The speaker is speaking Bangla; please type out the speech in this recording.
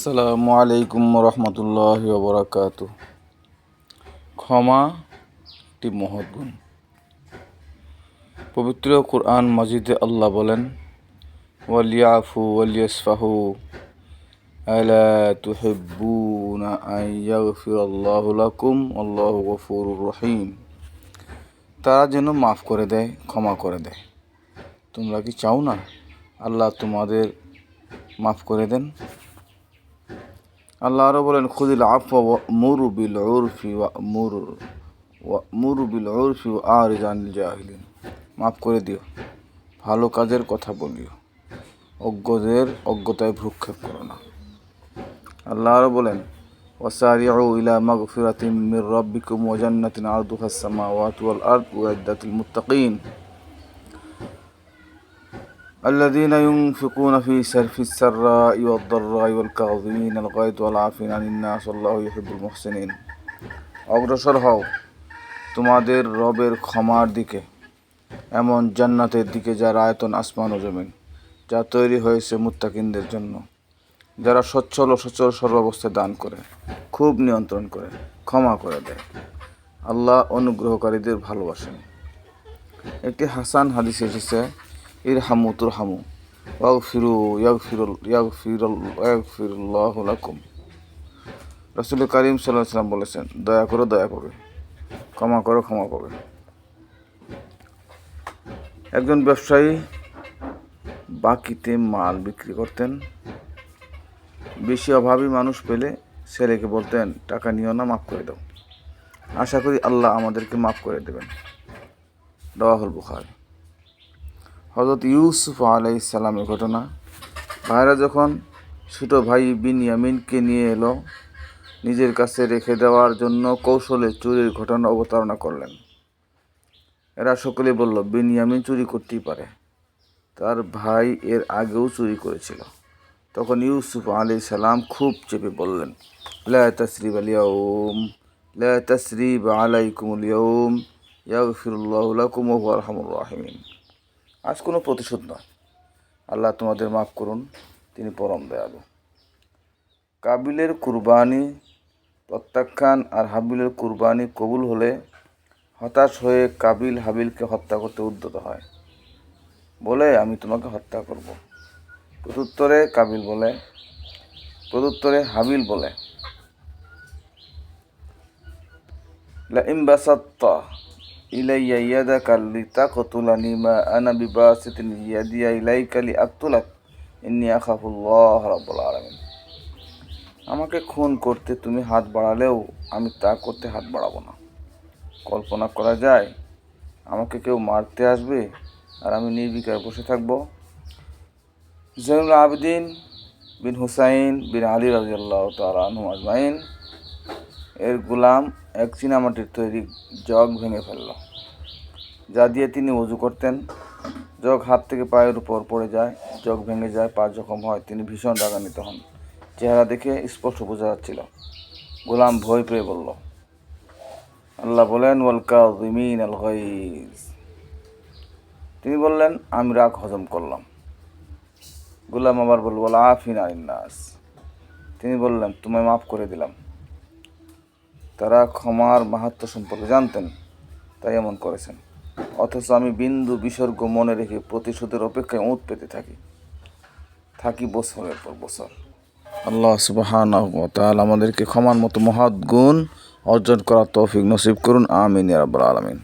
আসসালামু আলাইকুম রহমতুল্লাহ বরাকাত ক্ষমা একটি মহৎ গুণ। পবিত্র কোরআন মজিদে আল্লাহ বলেন, ওয়ালিয়াফু ওয়ালিয়াসফাহু আলা তুহিব্বুনা ইয়াগফিরাল্লাহু লাকুম, আল্লাহু গফুরুর রহিম। তারা যেন মাফ করে দেয়, ক্ষমা করে দেয়। তোমরা কি চাও না আল্লাহ তোমাদের মাফ করে দেন? আল্লাহ আরও বলেন, খুদিল আফ মুরু বিল ওয়া মুর মুরু বিল উরফি আর জানিল জাহিলিন। মাফ করে দিও। ভালো কাজের কথা বলিও। অজ্ঞদের অজ্ঞতায় ভ্রুক্ষেপ করো না। আল্লাহ আরও বলেন, ওয়াসারিউ ইলা মাগফিরাতিম মির রাব্বিকুম ওয়া জান্নাতিন আরদুহা আস-সামাওয়াতু ওয়াল আরদ উইদ্দাতিল মুত্তাকিন। الذين ينفقون في سر في السراء والضراء والكاظمين الغيظ والعافين عن الناس والله يحب المحسنين অগ্রসর হও তোমাদের রবের ক্ষমার দিকে এমন জান্নাতের দিকে যার আয়তন আসমান ও জমিন যা তৈরি হয়েছে মুত্তাকিনদের জন্য যারা সচ্ছল ও সচল সর্বাবস্থায় দান করে খুব নিয়ন্ত্রণ করে ক্ষমা করে দেয় আল্লাহ অনুগ্রহকারীদের ভালোবাসেন একটি হাসান হাদিস এসেছে ইরহামু তুরহামু, ওয়াগফিরু ইয়াগফিরুল ইয়াগফিরুল ইয়াগফিরুল্লাহু লাকুম। রাসূল করিম আলাইহি সাল্লাম বলেছেন, দয়া করো, দয়া পাবে ক্ষমা করো, ক্ষমা পাবে একজন ব্যবসায়ী বাকিতে মাল বিক্রি করতেন, বেশি অভাবী মানুষ পেলে ছেলেকে বলতেন, টাকা নিও না, মাফ করে দাও। আশা করি আল্লাহ আমাদেরকে মাফ করে দেবেন। দেওয়া হল বুখারী। হজরত ইউসুফ আলাই ইসালামের ঘটনা। ভাইরা যখন ছোটো ভাই বিনয়ামিনকে নিয়ে এলো, নিজের কাছে রেখে দেওয়ার জন্য কৌশলে চুরির ঘটনা অবতারণা করলেন। এরা সকলে বলল, বিনয়ামিন চুরি করতেই পারে। তার ভাই এর আগেও চুরি করেছিল। তখন ইউসুফ আলি সালাম খুব চেপে বললেন, লা তসরিব আলিয়াউম লা তসরিব আলাইকুমুল ইয়াউম, ইয়াগফিরুল্লাহু লাকুম রাহিমিন। আজ কোনো প্রতিশোধ নয়। আল্লাহ তোমাদের মাফ করুন, তিনি পরম দয়ালু। কাবিলের কুরবানি, প্রত্যাখ্যান আর হাবিলের কুরবানি কবুল হলে হতাশ হয়ে কাবিল হাবিলকে হত্যা করতে উদ্যত হয়। বলে, আমি তোমাকে হত্যা করব। প্রত্যুত্তরে কাবিল বলে, প্রত্যুত্তরে হাবিল বলে, লা ইমবাসাত্তা ইলাইয়া ইয়াদাকা লিতাকতুলানি মা আনা বিবাসিতিন ইয়াদিয়া ইলাইকা লিআকতুলাক ইন্নী আখাফুল্লাহ রাব্বুল আলামিন আমাকে খুন করতে তুমি হাত বাড়ালেও আমি তা করতে হাত বাড়াবো না। কল্পনা করা যায়, আমাকে কেউ মারতে আসবে আর আমি নির্বিকার বসে থাকব। জৈনুল আবেদিন বিন হুসাইন বিন আলী রাজিয়াল্লাহ তালা আজমাইন এর গোলাম এক চীনামাটির তৈরি জগ ভেঙে ফেলল, যা দিয়ে তিনি উজু করতেন। জগ হাত থেকে পায়ের উপর পড়ে যায়, জগ ভেঙে যায়, পা জখম হয়। তিনি ভীষণ রাগান্বিত হন। চেহারা দেখে স্পষ্ট বোঝা যাচ্ছিল। গোলাম ভয় পেয়ে বলল, আল্লাহ বলেন, ওয়াল কাযিমিন আল গাইজ তিনি বললেন, আমি রাগ হজম করলাম। গোলাম আবার বলল বল আফিন আলিন্নাস তিনি বললেন, তোমায় মাফ করে দিলাম। তারা ক্ষমার মাহাত্ম সম্পর্কে জানতেন, তাই এমন করেছেন। অথচ আমি বিন্দু বিসর্গ মনে রেখে প্রতিশোধের অপেক্ষায় উঁত পেতে থাকি। থাকি বছরের পর বছর। আল্লাহ সুবাহান আমাদেরকে ক্ষমার মতো মহৎ গুণ অর্জন করার তৌফিক নসিব করুন। আমিন রাব্বুল আলমিন।